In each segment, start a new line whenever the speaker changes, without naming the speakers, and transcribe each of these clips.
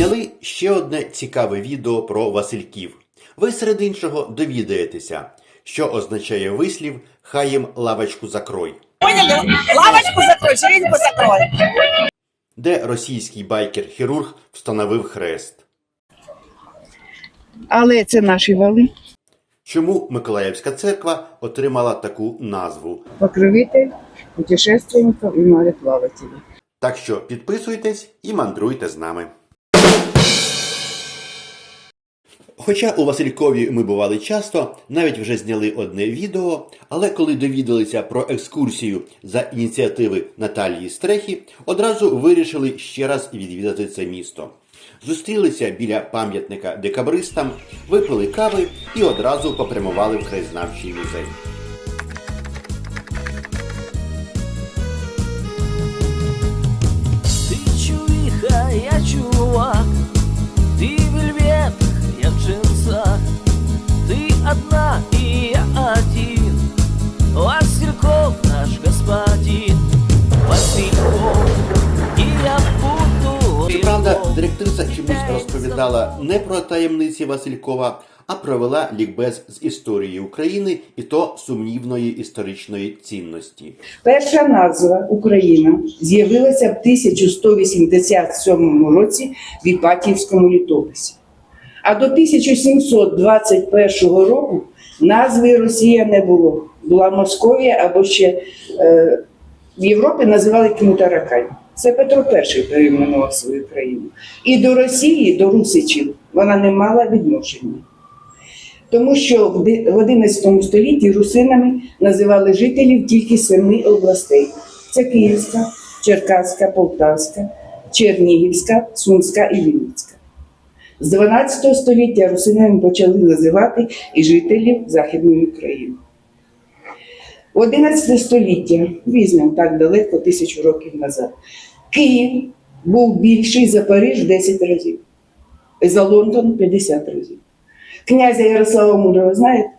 Зняли ще одне цікаве відео про Васильків. Ви серед іншого довідаєтеся, що означає вислів «Хай їм лавочку закрой,
Поняли? Лавочку закрой, ширинку закрой.
де російський байкер-хірург встановив хрест.
Але це наші вали.
Чому Миколаївська церква отримала таку назву?
Покровитель путешественников і мореплавателей.
Так що підписуйтесь і мандруйте з нами. Хоча у Василькові ми бували часто, навіть вже зняли одне відео, але коли довідалися про екскурсію за ініціативи Наталії Стрехі, одразу вирішили ще раз відвідати це місто. Зустрілися біля пам'ятника декабристам, випили кави і одразу попрямували в краєзнавчий музей.
Одна и я один Васильков наш господин Васильков И я буду
Щоправда, директриса чомусь розповідала не про таємниці Василькова, а провела лікбез з історії України і то сумнівної історичної цінності.
Перша назва Україна з'явилася в 1187 році в Іпатіївському літописі. А до 1721 року назви Росія не було. Була Московія або ще е, в Європі називали Кмутаракань. Це Петро І перейменував свою країну. І до Росії, до Русичів, вона не мала відношення. Тому що в 11 столітті русинами називали жителів тільки семи областей: це Київська, Черкаська, Полтавська, Чернігівська, Сумська і Вінницька. З 12 століття русинами почали називати і жителів Західної України. В 11 століття, візьмемо так далеко, тисячу років назад, Київ був більший за Париж 10 разів, за Лондон 50 разів. Князя Ярослава Мудрого, знаєте,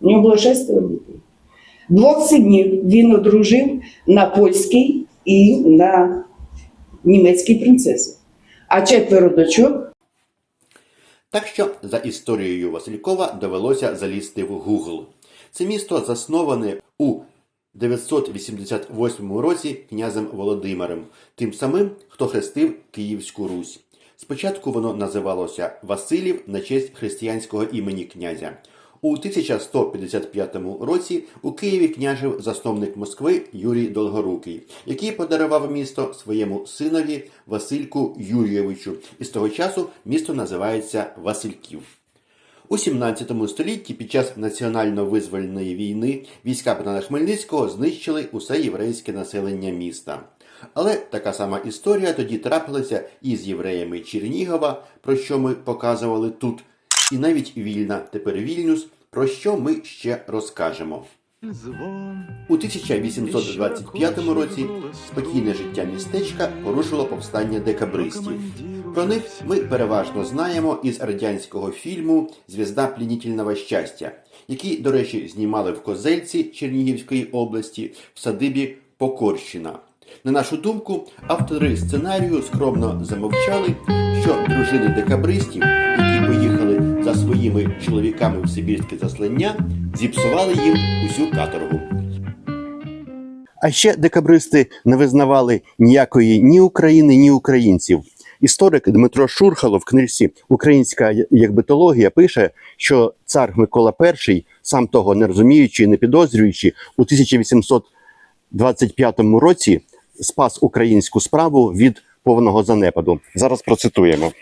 у нього було шестеро дітей. Двох синів він одружив на польській і на німецькій принцесі. А четверо дочок
Так що за історією Василькова довелося залізти в Google. Це місто засноване у 988 році князем Володимиром, тим самим, хто хрестив Київську Русь. Спочатку воно називалося Василів на честь християнського імені князя. У 1155 році у Києві княжив засновник Москви Юрій Долгорукий, який подарував місто своєму синові Васильку Юрійовичу, і з того часу місто називається Васильків. У 17 столітті під час національно-визвольної війни війська Богдана Хмельницького знищили усе єврейське населення міста. Але така сама історія тоді трапилася і з євреями Чернігова, про що ми показували тут, і навіть Вільна, тепер Вільнюс, про що ми ще розкажемо. У 1825 році спокійне життя містечка порушило повстання декабристів. Про них ми переважно знаємо із радянського фільму Звізда плінітельного щастя, який, до речі, знімали в Козельці Чернігівської області в садибі Покорщина. На нашу думку, автори сценарію скромно замовчали, що дружини декабристів, за своїми чоловіками в Сибірське заслання, зіпсували їм усю каторгу. А ще декабристи не визнавали ніякої ні України, ні українців. Історик Дмитро Шурхало в книжці Українська якбитологія пише, що цар Микола І, сам того не розуміючи і не підозрюючи, у 1825 році спас українську справу від повного занепаду. Зараз процитуємо.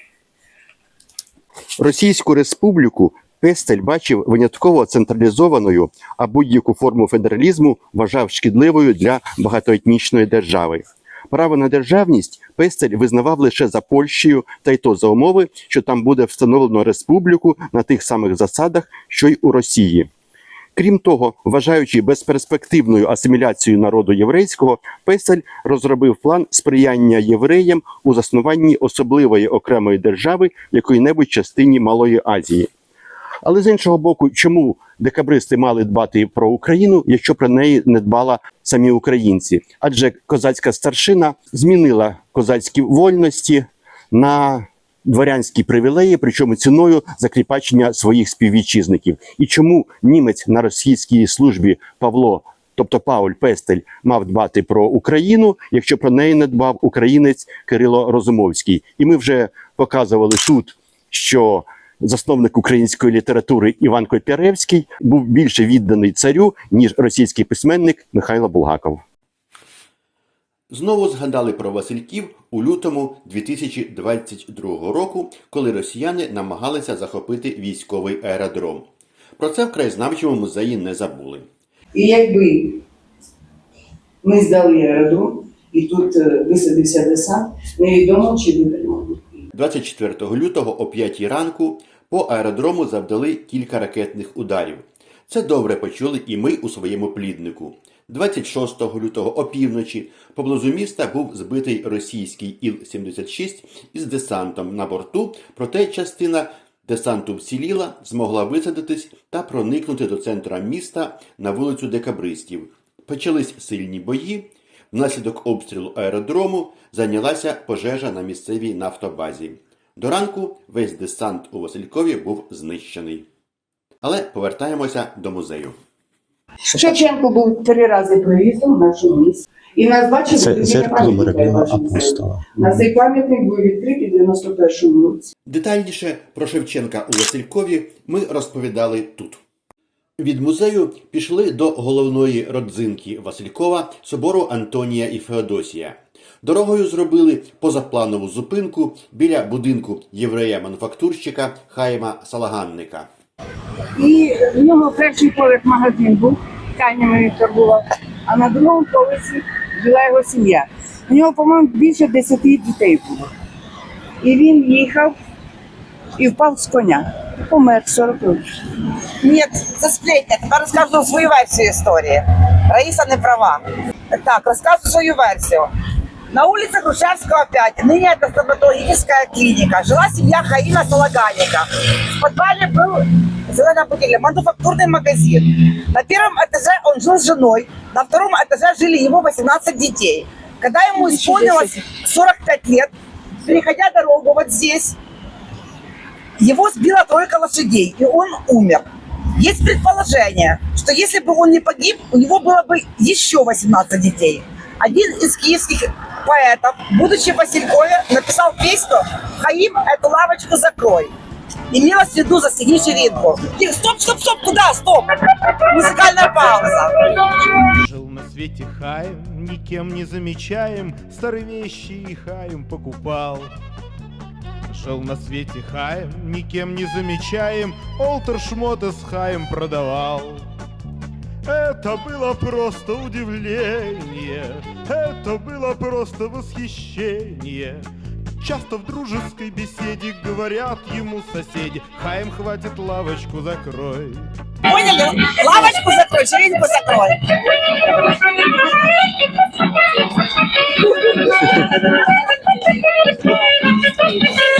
Російську республіку Пестель бачив винятково централізованою, а будь-яку форму федералізму вважав шкідливою для багатоетнічної держави. Право на державність Пестель визнавав лише за Польщею, та й то за умови, що там буде встановлено республіку на тих самих засадах, що й у Росії. Крім того, вважаючи безперспективною асиміляцію народу єврейського, Песель розробив план сприяння євреям у заснуванні особливої окремої держави якої-небудь частині Малої Азії. Але з іншого боку, чому декабристи мали дбати про Україну, якщо про неї не дбала самі українці? Адже козацька старшина змінила козацькі вольності на дворянські привілеї, причому ціною закріпачення своїх співвітчизників. І чому німець на російській службі Павло, тобто Пауль Пестель, мав дбати про Україну, якщо про неї не дбав українець Кирило Розумовський? І ми вже показували тут, що засновник української літератури Іван Котляревський був більше відданий царю, ніж російський письменник Михайло Булгаков. Знову згадали про Васильків у лютому 2022 року, коли росіяни намагалися захопити військовий аеродром. Про це в краєзнавчому музеї не забули.
І якби ми здали аеродром, і тут е, висадився десант, невідомо, чи витримав.
24 лютого о 5 ранку по аеродрому завдали кілька ракетних ударів. Це добре почули і ми у своєму пліднику. 26 лютого опівночі поблизу міста був збитий російський Іл-76 із десантом на борту, проте частина десанту вціліла, змогла висадитись та проникнути до центра міста на вулицю Декабристів. Почались сильні бої. Внаслідок обстрілу аеродрому зайнялася пожежа на місцевій нафтобазі. До ранку весь десант у Василькові був знищений. Але повертаємося до музею.
Шевченко був три рази привізом в нашу місто. І нас бачили
Це зеркало
пам'ятника
Апостола.
На цей пам'ятник був відкритий в 91-му році.
Детальніше про Шевченка у Василькові ми розповідали тут. Від музею пішли до головної родзинки Василькова собору Антонія і Феодосія. Дорогою зробили позапланову зупинку біля будинку єврея-мануфактурщика Хайма Салаганника.
І в нього перший поверх магазин був, тканями він торгував, а на другому поверсі жила його сім'я. У нього, по-моєму, більше 10 дітей було. І він їхав і впав з коня. Помер 40 років.
Нет, це сплетня. Тепер розкажу свою версію історії. Раїса не права. Так, розказую свою версию. На улице Грушевского 5, ныне это стоматологическая клиника, жила семья Хаина Салаганика. В подвале был зеленобутильный мануфактурный магазин. На первом этаже он жил с женой, на втором этаже жили его 18 детей. Когда ему исполнилось 45 лет, переходя дорогу вот здесь, его сбила тройка лошадей, и он умер. Есть предположение, что если бы он не погиб, у него было бы еще 18 детей. Один из киевских поэтов, будучи в Василькове, написал песню «Хаим, эту лавочку закрой». Имелось в виду «Застегни ширинку». И Стоп, стоп, стоп, куда, стоп? Музыкальная пауза.
Жил на свете Хаим, никем не замечаем, Старые вещи и Хаим покупал. Жил на свете Хаим, никем не замечаем, Олтер шмоты с Хаим продавал. Это было просто удивление, это было просто восхищение. Часто в дружеской беседе говорят ему соседи, Хаим, хватит лавочку закрой.
Поняли? Лавочку закрой, ширинку закрой.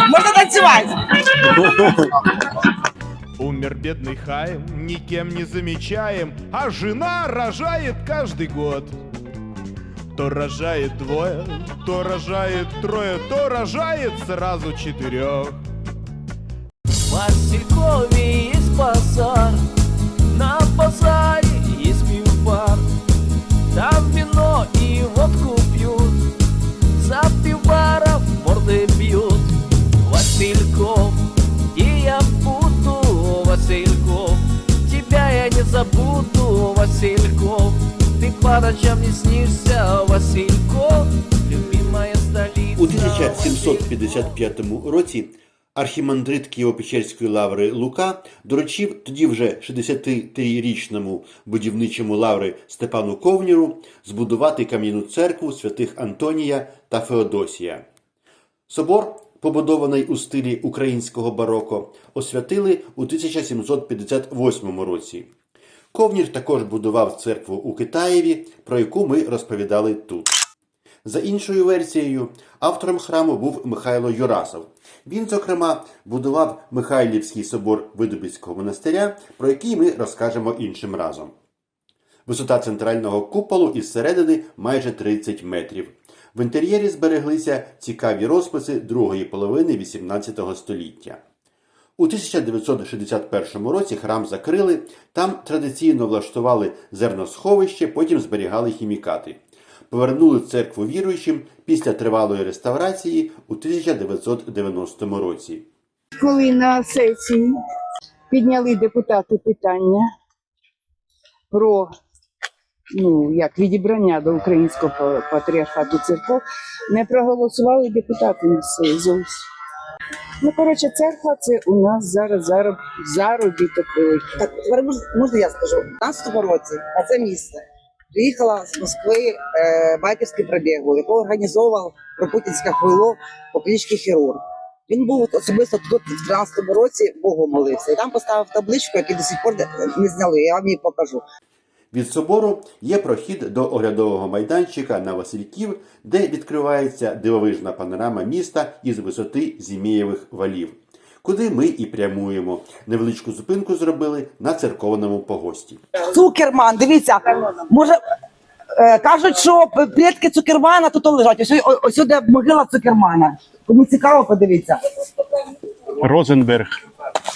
Можно танцевать.
Умер бедный Хаим, никем не замечаем, а жена рожает каждый год. То рожает двое, то рожает трое, то рожает сразу четырех.
В забуду, Васильков. Ты по ночам не снишься, Васильков, любимая столица.
У 1755 році архімандрит Києво-Печерської лаври Лука доручив тоді вже 63-річному будівничому лаври Степану Ковніру збудувати кам'яну церкву святих Антонія та Феодосія. Собор, побудований у стилі українського бароко, освятили у 1758 році. Ковнір також будував церкву у Китаєві, про яку ми розповідали тут. За іншою версією, автором храму був Михайло Юрасов. Він, зокрема, будував Михайлівський собор Видубицького монастиря, про який ми розкажемо іншим разом. Висота центрального куполу із середини майже 30 метрів. В інтер'єрі збереглися цікаві розписи другої половини XVIII століття. У 1961 році храм закрили, там традиційно влаштували зерносховище, потім зберігали хімікати. Повернули церкву віруючим після тривалої реставрації у 1990 році.
Коли на сесії підняли депутати питання про ну, як відібрання до українського патріархату церков, не проголосували депутати місцеві зовсім. Ну, коротше, церква це у нас зараз зароб, заробіток великий.
Так, тепер мож- можна я скажу? У 15 році на це місце приїхала з Москви е, байкерський пробіг, якого організовував пропутінське хуйло по кличці хірург. Він був особисто тут в 13-му році Богу молився. І там поставив табличку, яку до сих пор не зняли. Я вам її покажу.
Від собору є прохід до оглядового майданчика на Васильків, де відкривається дивовижна панорама міста із висоти Зімієвих валів, куди ми і прямуємо. Невеличку зупинку зробили на церковному погості.
Цукерман, дивіться, може. е, Кажуть, що предки Цукермана тут лежать. Ось, ось, ось сюди могила Цукермана. Кому цікаво, подивіться.
Розенберг.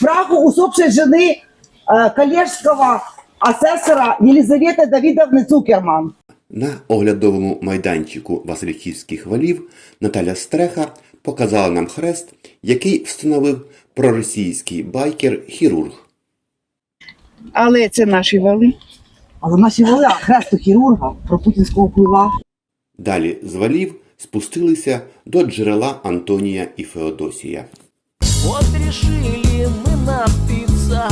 Праху усопшей жени е, коллежского асесора Єлизавети Давидовни Цукерман.
На оглядовому майданчику Васильківських валів Наталя Стреха показала нам хрест, який встановив проросійський байкер-хірург.
Але це наші вали.
Але наші воля хресту хірурга про путінського впливу.
Далі з валів спустилися до джерела Антонія і Феодосія.
Вот решили мы напиться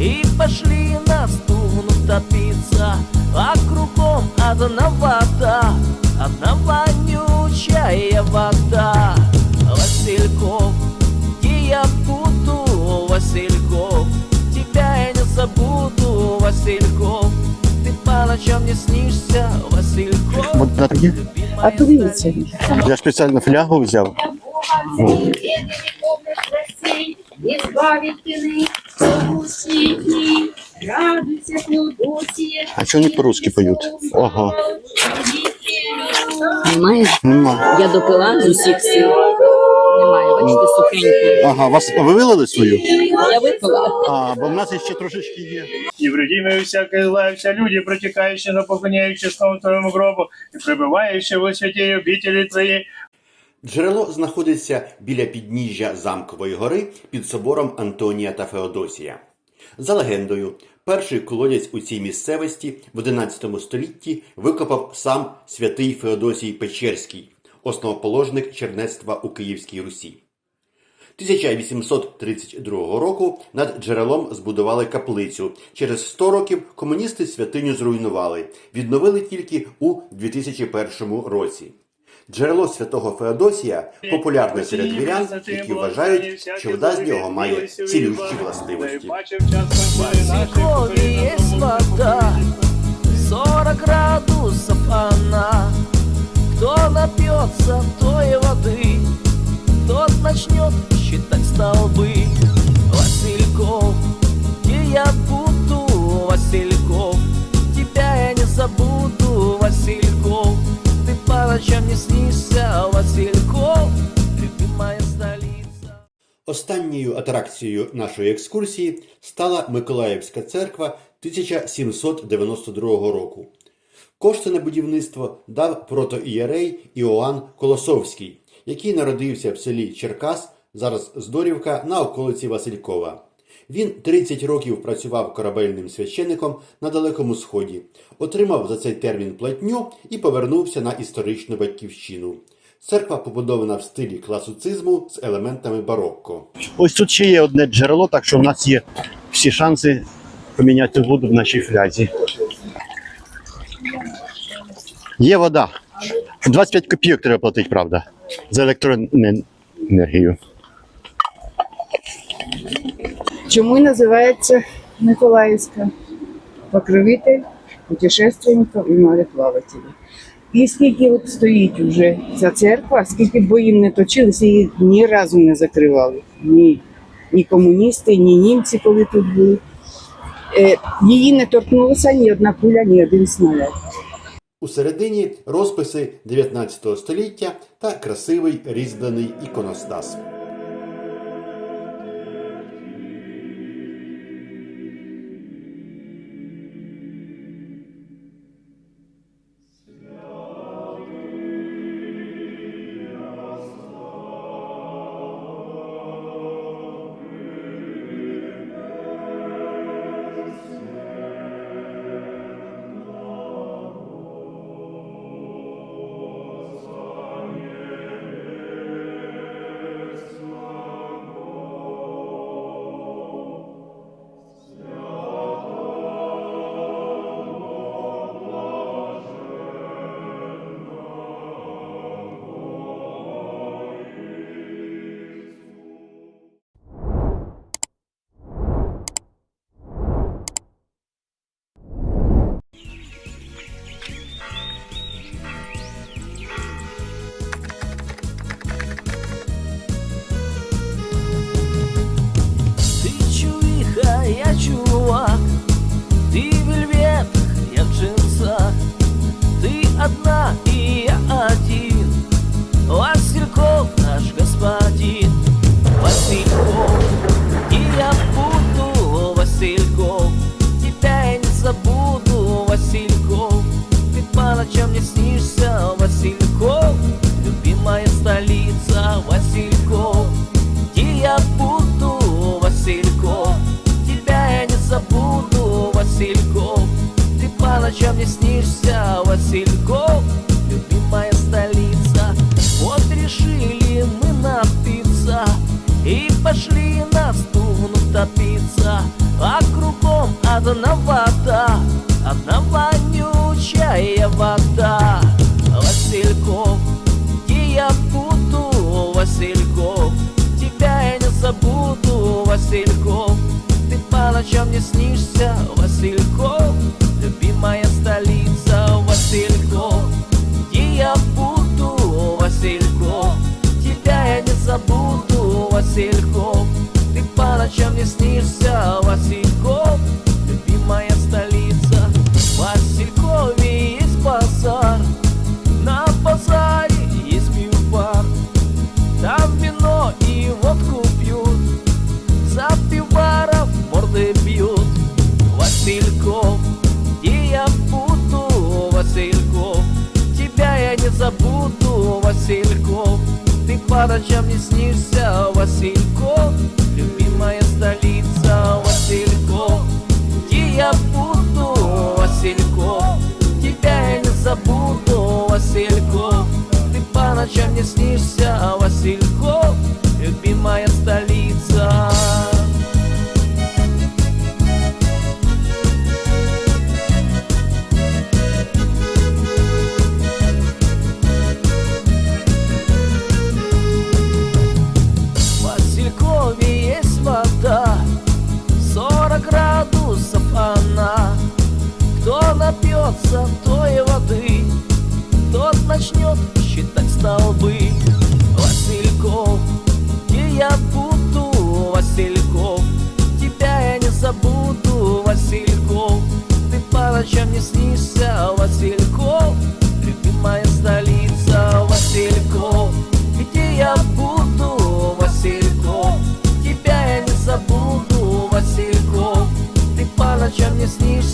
И пошли на стугну топиться А кругом одна вода Одна вонючая вода Васильков, где я буду, Васильков Тебя я не забуду, Васильков Ты по ночам не снишься, Васильков
Вот так є.
А подивіться.
Я спеціально флягу взяв.
Избавит ты всему світі, радуйся, Феодосія.
А чого вони по-русски поють? Ого.
Немає?
Нема.
Я допила з усіх сил. Немає, бачите, сухенько.
Ага, вас ви вилили свою?
Я випила.
А, бо в нас ще трошечки є.
невредимые всякое зла, вся люди, протекающие, но поклоняющие снова твоему гробу, и пребывающие во святей обители твоей,
Джерело знаходиться біля підніжжя замкової гори під собором Антонія та Феодосія. За легендою, перший колодязь у цій місцевості в XI столітті викопав сам святий Феодосій Печерський, основоположник чернецтва у Київській Русі. 1832 року над джерелом збудували каплицю. Через 100 років комуністи святиню зруйнували, відновили тільки у 2001 році. Джерело святого Феодосія популярне серед вірян, які вважають, що вода з нього має цілющі властивості.
Василькове есть вода, 40 градусов она. Кто напьется той воды, тот начнет считать столбы. Васильков, где я буду, Васильков, тебя я не забуду, Васильков. По ночам не снишься, Васильков, любимая столица.
Останньою атракцією нашої екскурсії стала Миколаївська церква 1792 року. Кошти на будівництво дав протоієрей Іоанн Колосовський, який народився в селі Черкас, зараз Здорівка, на околиці Василькова. Він 30 років працював корабельним священником на Далекому Сході, отримав за цей термін платню і повернувся на історичну батьківщину. Церква побудована в стилі класицизму з елементами барокко.
Ось тут ще є одне джерело, так що в нас є всі шанси поміняти воду в нашій флязі. Є вода. 25 копійок треба платити, правда, за електроенергію.
Чому називається Миколаївська? Покровитель, путешественників і мореплавателів. І скільки от стоїть вже ця церква, скільки боїв не точилися, її ні разу не закривали. Ні, ні комуністи, ні німці, коли тут були. Е, її не торкнулася ні одна куля, ні один снаряд.
У середині розписи 19 століття та красивий різьблений іконостас.
Васильков. Ты по ночам мне снишься, Васильков. Любимая столица. Вот решили мы напиться. И пошли на стуну топиться. А кругом одна вода Одна вонючая вода Васильков, где я буду, Васильков? Тебя я не забуду, Васильков. Ты по ночам мне снишься, по ночам не снишься, Васильков Любимая столица, Васильков Где я буду, Василько, Тебя я не забуду, Васильков Ты по ночам не снишься, Васильков Любимая столица напьется той воды. Тот начнет считать столбы. Васильков, где я буду, Васильков? Тебя я не забуду, Васильков. Ты по ночам не снишься, Васильков. Любимая столица, Васильков. Где я буду, Васильков? Тебя я не забуду, Васильков. Ты по ночам не снишься,